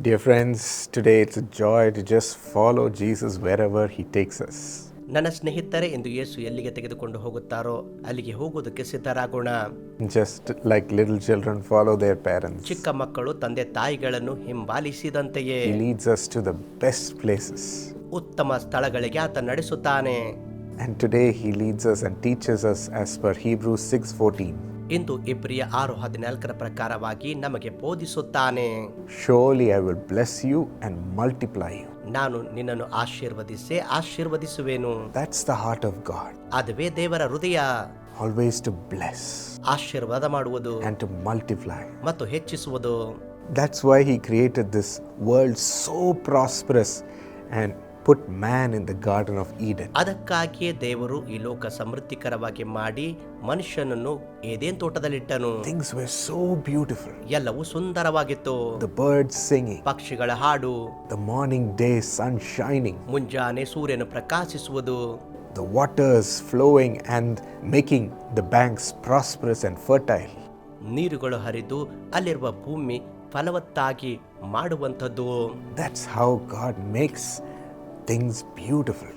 Dear friends, today it's a joy to just follow Jesus wherever he takes us. ನನ್ನ ಸ್ನೇಹಿತರೆ ಎಂದು ಯೇಸು ಎಲ್ಲಿಗೆ ತೆಗೆದುಕೊಂಡು ಹೋಗುತ್ತಾರೋ ಅಲ್ಲಿಗೆ ಹೋಗುವುದಕ್ಕೆ ಸಿದ್ಧರಾಗೋಣ Just like little children follow their parents. ಚಿಕ್ಕ ಮಕ್ಕಳು ತಂದೆ ತಾಯಿಗಳನ್ನು ಹಿಂಬಾಲಿಸಿದಂತೆಯೇ He leads us to the best places. ಉತ್ತಮ ಸ್ಥಳಗಳಿಗೆ ಆತ ನಡೆಸುತ್ತಾನೆ And today he leads us and teaches us as per Hebrews 6:14. ಎಂದು ಇಬ್ರಿಯ ಆರು ಹದಿನಾಲ್ಕರ ಪ್ರಕಾರವಾಗಿ ನಮಗೆ ಬೋಧಿಸುತ್ತಾನೆ. Surely I will bless you and multiply you ನಾನು ನಿನ್ನನ್ನು ಆಶೀರ್ವದಿಸಿ ಆಶೀರ್ವದಿಸುವೆನು. That's the heart of God ಅದುವೇ ದೇವರ ಹೃದಯ. ಆಲ್ವೇಸ್ ಟು ಬ್ಲೆಸ್ ಆಶೀರ್ವಾದ ಮಾಡುವುದು. ಅಂಡ್ ಟು ಮಲ್ಟಿಪ್ಲೈ ಮತ್ತು ಹೆಚ್ಚಿಸುವುದು. That's why he created this world so prosperous and put man in the Garden of Eden. ಅದಕ್ಕಾಗಿಯೇ ದೇವರು ಈ ಲೋಕ ಸಮೃದ್ಧಿಕರವಾಗಿ ಮಾಡಿ ಮನುಷ್ಯನನ್ನು ಏದೇನ್ ತೋಟದಲ್ಲಿಟ್ಟನು Things were so beautiful. ಎಲ್ಲವೂ ಸುಂದರವಾಗಿತ್ತು The birds singing, ಪಕ್ಷಿಗಳ ಹಾಡು the morning day sun shining, ಮುಂಜಾನೆ ಸೂರ್ಯನು ಪ್ರಕಾಶಿಸುವುದು the waters flowing and making the banks prosperous and fertile. ನೀರುಗಳು ಹರಿದು ಅಲ್ಲಿರುವ ಭೂಮಿ ಫಲವತ್ತಾಗಿ ಮಾಡುವಂಥದ್ದು That's how God makes things beautiful.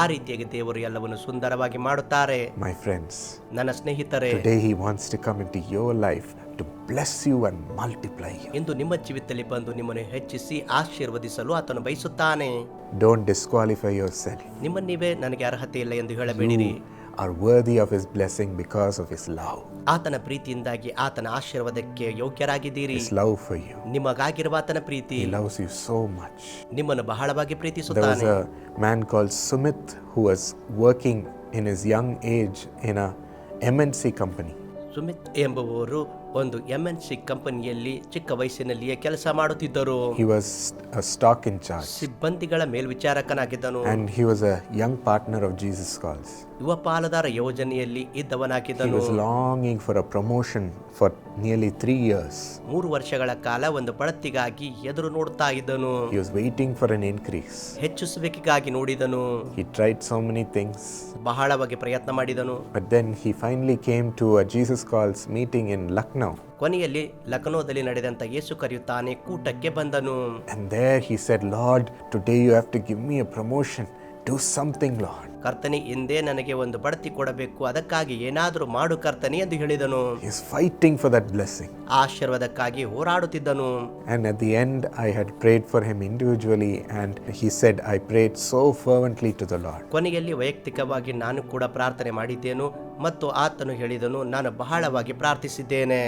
ಆ ರೀತಿಯಾಗಿ ದೇವರು ಎಲ್ಲವನ್ನು ಸುಂದರವಾಗಿ ಮಾಡುತ್ತಾರೆ My friends, ನನ್ನ ಸ್ನೇಹಿತರೆ today He wants to come into your life to bless you and multiply you. ಇಂದು ನಿಮ್ಮ ಜೀವಿತದಲ್ಲಿ ಬಂದು ನಿಮ್ಮನ್ನು ಹೆಚ್ಚಿಸಿ ಆಶೀರ್ವದಿಸಲು ಆತನು ಬಯಸುತ್ತಾನೆ Don't disqualify yourself. ನಿಮ್ಮ ನೀವೇ ನನಗೆ ಅರ್ಹತೆ ಇಲ್ಲ ಎಂದು ಹೇಳಬೇಡಿರಿ Are worthy of His blessing because of His love. ಆತನ ಪ್ರೀತಿಯಿಂದಾಗಿ ಆತನ ಆಶೀರ್ವಾದಕ್ಕೆ ಯೋಗ್ಯರಾಗಿದ್ದೀರಿ ಲವ್ ಫಾರ್ ಯು. ನಿಮಗಾಗಿರುವ ಆತನ ಪ್ರೀತಿ ಲವ್ಸ್ ಯು ಸೋ ಮಚ್. ನಿಮ್ಮನ್ನು ಬಹಳವಾಗಿ ಪ್ರೀತಿಸುತ್ತಾನೆ man call Sumit who was working in in young age in in a MNC company. Sumit ಎಂಬುವವರು ಒಂದು ಎಂ ಎನ್ ಸಿ ಕಂಪನಿಯಲ್ಲಿ ಚಿಕ್ಕ ವಯಸ್ಸಿನಲ್ಲಿಯೇ ಕೆಲಸ ಮಾಡುತ್ತಿದ್ದರು He was a stock in charge ಸಿಬ್ಬಂದಿಗಳ ಮೇಲ್ವಿಚಾರಕನಾಗಿದ್ದನು and he was a young partner of Jesus Calls. ಯುವ ಪಾಲುದಾರ ಯೋಜನೆಯಲ್ಲಿ He ಇದ್ದವನಾಗಿದ್ದನು was longing for a promotion for nearly three years. ಮೂರು ವರ್ಷಗಳ ಕಾಲ ಒಂದು ಬಡತಿಗಾಗಿ ಎದುರು ನೋಡ್ತಾ ಇದ್ದನು He was waiting for an increase. ಹೆಚ್ಚಿಸಬೇಕಿಗಾಗಿ ನೋಡಿದನು He tried so many things, ಬಹಳವಾಗಿ ಪ್ರಯತ್ನ ಮಾಡಿದನು but then he finally came to a Jesus Calls meeting in Lucknow. ಕೊನೆಯಲ್ಲಿ ಲಖನೌದಲ್ಲಿ ನಡೆದಂತ ಯೇಸು ಕರೆಯುತ್ತಾನೆ ಕೂಟಕ್ಕೆ ಬಂದನು And there said said, Lord, today you have to give me a promotion. Do something Lord ಕರ್ತನಿ ಹಿಂದೆ ನನಗೆ ಒಂದು ಬಡ್ತಿ ಕೊಡಬೇಕು. ಅದಕ್ಕಾಗಿ ಏನಾದರೂ ಮಾಡು ಕರ್ತನಿ ಎಂದು ಹೇಳಿದನು. Is fighting for that blessing ಆಶೀರ್ವಾದಕ್ಕಾಗಿ ಹೋರಾಡುತ್ತಿದ್ದನು. And at the end I had prayed for him individually and he said I prayed so fervently to the Lord ಕೊನೆಯಲ್ಲಿ ವೈಯಕ್ತಿಕವಾಗಿ ನಾನು ಕೂಡ ಪ್ರಾರ್ಥನೆ ಮಾಡಿದ್ದೇನು ಮತ್ತು ಆತನು ಹೇಳಿದನು ನಾನು ಬಹಳವಾಗಿ ಪ್ರಾರ್ಥಿಸಿದ್ದೇನೆ.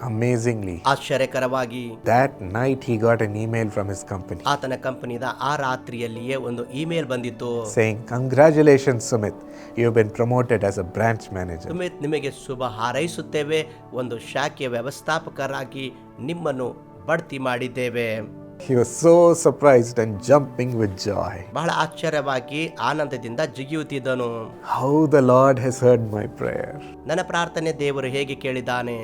Amazingly, ಆಶ್ಚರ್ಯಕರವಾಗಿ that night he got an email from his company ಆತನ ಕಂಪನಿದ ಆ ರಾತ್ರಿಯಲ್ಲಿಯೇ ಒಂದು ಇಮೇಲ್ ಬಂದಿತ್ತು saying, Congratulations, Sumit. You've been promoted as a branch manager. Sumit ನಿಮಗೆ ಶುಭ ಹಾರೈಸುತ್ತೇವೆ ಒಂದು ಶಾಖೆಯ ವ್ಯವಸ್ಥಾಪಕರಾಗಿ ನಿಮ್ಮನ್ನು ಬಡ್ತಿ ಮಾಡಿದ್ದೇವೆ He was so surprised and jumping with joy. ಬಹಳ ಆಶ್ಚರ್ಯವಾಗಿ ಆನಂದದಿಂದ ಜಿಗಿಯುತ್ತಿದ್ದನು How the Lord has heard my prayer. ನನ್ನ ಪ್ರಾರ್ಥನೆ ದೇವರು ಹೇಗೆ ಕೇಳಿದ್ದಾನೆ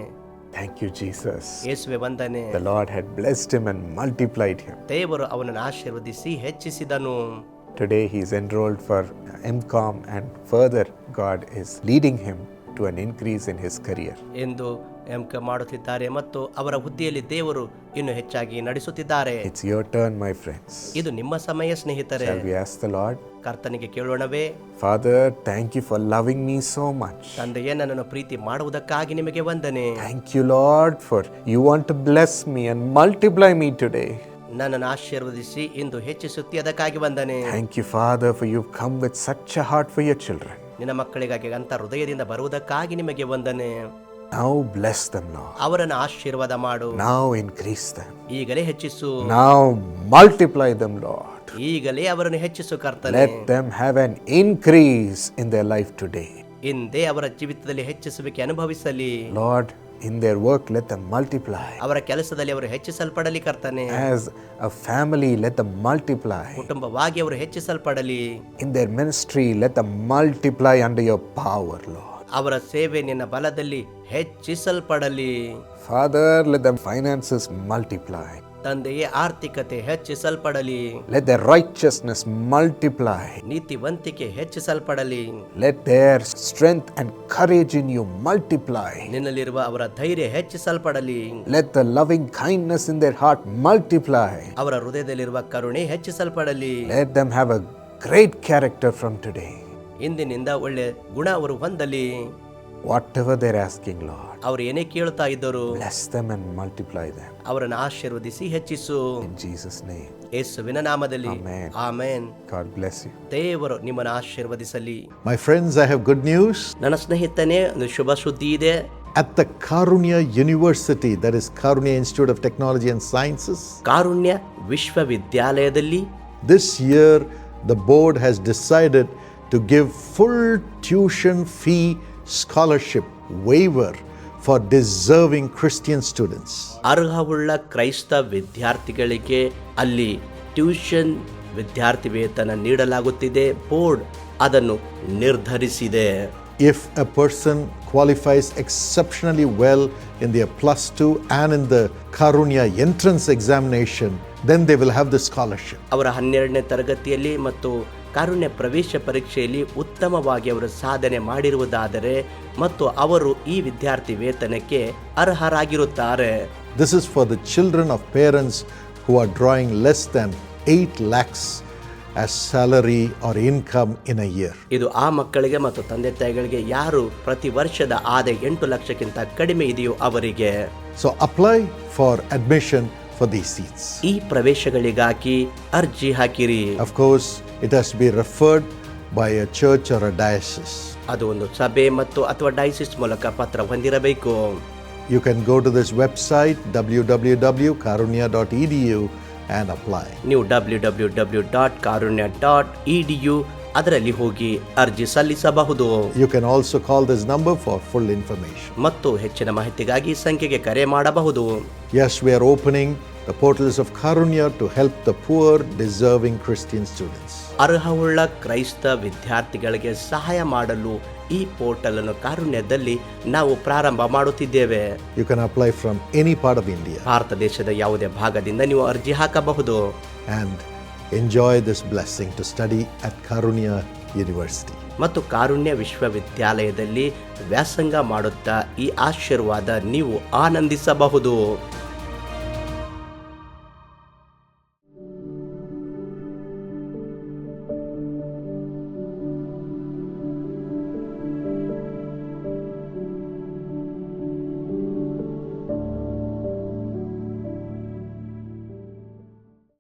Thank you, Jesus. ಯೇಸುವೆ ವಂದನೆ The Lord had blessed him and multiplied him. ದೇವರು ಅವನನ್ನು ಆಶೀರ್ವದಿಸಿ ಹೆಚ್ಚಿಸಿದನು Today he is enrolled for MCOM and further God is leading him to an increase in his career. ಎಂದು ಎಂಕೆ ಮಾಡುತ್ತಿದ್ದಾರೆ ಮತ್ತು ಅವರ ಹುದ್ದೆಯಲ್ಲಿ ದೇವರು ಇನ್ನು ಹೆಚ್ಚಾಗಿ ನಡೆಸುತ್ತಿದ್ದಾರೆ. It's your turn my friends ಇದು ನಿಮ್ಮ ಸಮಯ ಸ್ನೇಹಿತರೆ. ಶಾಲ್ ವಿ ದಿ ಲಾರ್ಡ್ ಕರ್ತನಿಗೆ ಕೇಳೋಣವೇ. Father thank you for loving me so much ತಂದೆಯ ನನ್ನನ್ನು ಪ್ರೀತಿ ಮಾಡುವುದಕ್ಕಾಗಿ ನಿಮಗೆ ವಂದನೆ. Thank you Lord for you want to bless me and multiply me today ನನ್ನನ್ನು ಆಶೀರ್ವದಿಸಿ ಇಂದು ಹೆಚ್ಚಿಸುತ್ತಿ ಅದಕ್ಕಾಗಿ ವಂದನೆ. Thank you Father for you come with such a heart for your children ನಿನ್ನ ಮಕ್ಕಳಿಗಾಗಿ ಅಂತ ಹೃದಯದಿಂದ ಬರುವುದಕ್ಕಾಗಿ ನಿಮಗೆ ವಂದನೆ. Now bless them, Lord. ಅವರನ್ನು ಆಶೀರ್ವಾದ ಮಾಡು Now increase them. ಈಗಲೇ ಹೆಚ್ಚಿಸು Now multiply them, Lord. ಈಗಲೇ ಅವರನ್ನು ಹೆಚ್ಚಿಸು ಕರ್ತನೆ Let them have an increase in their life today. ಹಿಂದೆ ಅವರ ಜೀವಿತದಲ್ಲಿ ಹೆಚ್ಚಿಸುವಿಕೆ ಅನುಭವಿಸಲಿ Lord, in their work, let them multiply. ಅವರ ಕೆಲಸದಲ್ಲಿ ಅವರು ಹೆಚ್ಚಿಸಲ್ಪಡಲಿ ಕರ್ತನೆ As a family, let them multiply. ಕುಟುಂಬವಾಗಿ ಅವರು ಹೆಚ್ಚಿಸಲ್ಪಡಲಿ In their ministry, let them multiply under your power, Lord. ಅವರ ಸೇವೆ ನಿನ್ನ ಬಲದಲ್ಲಿ ಹೆಚ್ಚಿಸಲ್ಪಡಲಿ Father let them finances multiply. ತಂದೆಯೇ ಆರ್ಥಿಕತೆ ಹೆಚ್ಚಿಸಲ್ಪಡಲಿ Let their righteousness multiply. ನೀತಿವಂತಿಕೆ ಹೆಚ್ಚಿಸಲ್ಪಡಲಿ let their strength and courage in you multiply. ನಿನ್ನಲ್ಲಿರುವ ಅವರ ಧೈರ್ಯ ಹೆಚ್ಚಿಸಲ್ಪಡಲಿ Let the loving kindness in their heart multiply. ಅವರ ಹೃದಯದಲ್ಲಿರುವ ಕರುಣೆ ಹೆಚ್ಚಿಸಲ್ಪಡಲಿ Let them have a great character from today. ಇಂದಿನಿಂದ ಒಳ್ಳೆ ಗುಣ ಅವರು ಹೊಂದಲಿ. Whatever they're asking Lord ಅವರು ಏನೇ ಕೇಳ್ತಾ ಇದ್ದರು bless them and multiply them ಅವರನ್ನು ಆಶೀರ್ವದಿಸಿ ಹೆಚ್ಚಿಸು. ಇನ್ ಜೀಸಸ್ ನೇಮ್ ಯೇಸುವಿನ ನಾಮದಲ್ಲಿ. Amen amen. God bless you ದೇವರು ನಿಮ್ಮನ್ನು ಆಶೀರ್ವದಿಸಲಿ. My friends I have good news ನನ್ನ ಸ್ನೇಹಿತನೇ ಒಂದು ಶುಭ ಸುದ್ದಿ ಇದೆ. At the Karunya University, that is Karunya Institute of Technology and Sciences, Karunya Vishwavidyalaya this year the board has decided to give full tuition fee scholarship waiver for deserving Christian students. ಅರ್ಹವುಳ್ಳ ಕ್ರೈಸ್ತ ವಿದ್ಯಾರ್ಥಿಗಳಿಗೆ ಅಲ್ಲಿ tuition ವಿದ್ಯಾರ್ಥಿ ವೇತನ ನೀಡಲಾಗುತ್ತಿದೆ board ಅದನ್ನು ನಿರ್ಧರಿಸಿದೆ If a person qualifies exceptionally well in their plus two and in the Karunya entrance examination, then they will have the scholarship. ಅವರ ಹನ್ನೆರಡನೇ ತರಗತಿಯಲ್ಲಿ ಮತ್ತು ಕಾರುಣ್ಯ ಪ್ರವೇಶ ಪರೀಕ್ಷೆಯಲ್ಲಿ ಉತ್ತಮವಾಗಿ ಅವರು ಸಾಧನೆ ಮಾಡಿರುವುದಾದರೆ ಮತ್ತು ಅವರು ಈ ವಿದ್ಯಾರ್ಥಿ ವೇತನಕ್ಕೆ ಅರ್ಹರಾಗಿರುತ್ತಾರೆ. This is for the children of parents who are drawing less than 8 lakhs salary or income in a year. ಇದು ಆ ಮಕ್ಕಳಿಗೆ ಮತ್ತು ತಂದೆ ತಾಯಿಗಳಿಗೆ ಯಾರು ಪ್ರತಿ ವರ್ಷದ ಆದಾಯ ಎಂಟು ಲಕ್ಷಕ್ಕಿಂತ ಕಡಿಮೆ ಇದೆಯೋ ಅವರಿಗೆ. So apply for admission for the seats ಈ ಪ್ರವೇಶಗಳಿಗಾಗಿ ಅರ್ಜಿ ಹಾಕಿರಿ. Of it has be referred by a church or a diocese ಅದು ಒಂದು ಸಭೆ ಮತ್ತು ಅಥವಾ ಡಯಾಸಿಸ್ ಮೂಲಕ ಪತ್ರ ಹೊಂದಿರಬೇಕು. You can go to this website W W W Karunya dot E D U and apply ನೀವು W W W dot Karunya dot E D U ಅದರಲ್ಲಿ ಹೋಗಿ ಅರ್ಜಿ ಸಲ್ಲಿಸಬಹುದು. You can also call this number for full information ಮತ್ತು ಹೆಚ್ಚಿನ ಮಾಹಿತಿಗಾಗಿ ಸಂಖ್ಯೆಗೆ ಕರೆ ಮಾಡಬಹುದು. Yes we are opening the portals of Karunya to help the poor, deserving Christian students. ಅರ್ಹವುಳ್ಳ ಕ್ರೈಸ್ತ ವಿದ್ಯಾರ್ಥಿಗಳಿಗೆ ಸಹಾಯ ಮಾಡಲು ಈ ಪೋರ್ಟಲ್ ಅನ್ನು ಕಾರುಣ್ಯದಲ್ಲಿ ನಾವು ಪ್ರಾರಂಭ ಮಾಡುತ್ತಿದ್ದೇವೆ You can apply from any part of India Bharat ದೇಶದ ಯಾವುದೇ ಭಾಗದಿಂದ ನೀವು ಅರ್ಜಿ ಹಾಕಬಹುದು and enjoy this blessing to study at Karunya University. ಮತ್ತು ಕಾರುಣ್ಯ ವಿಶ್ವವಿದ್ಯಾಲಯದಲ್ಲಿ ವ್ಯಾಸಂಗ ಮಾಡುತ್ತಾ ಈ ಆಶೀರ್ವಾದ ನೀವು ಆನಂದಿಸಬಹುದು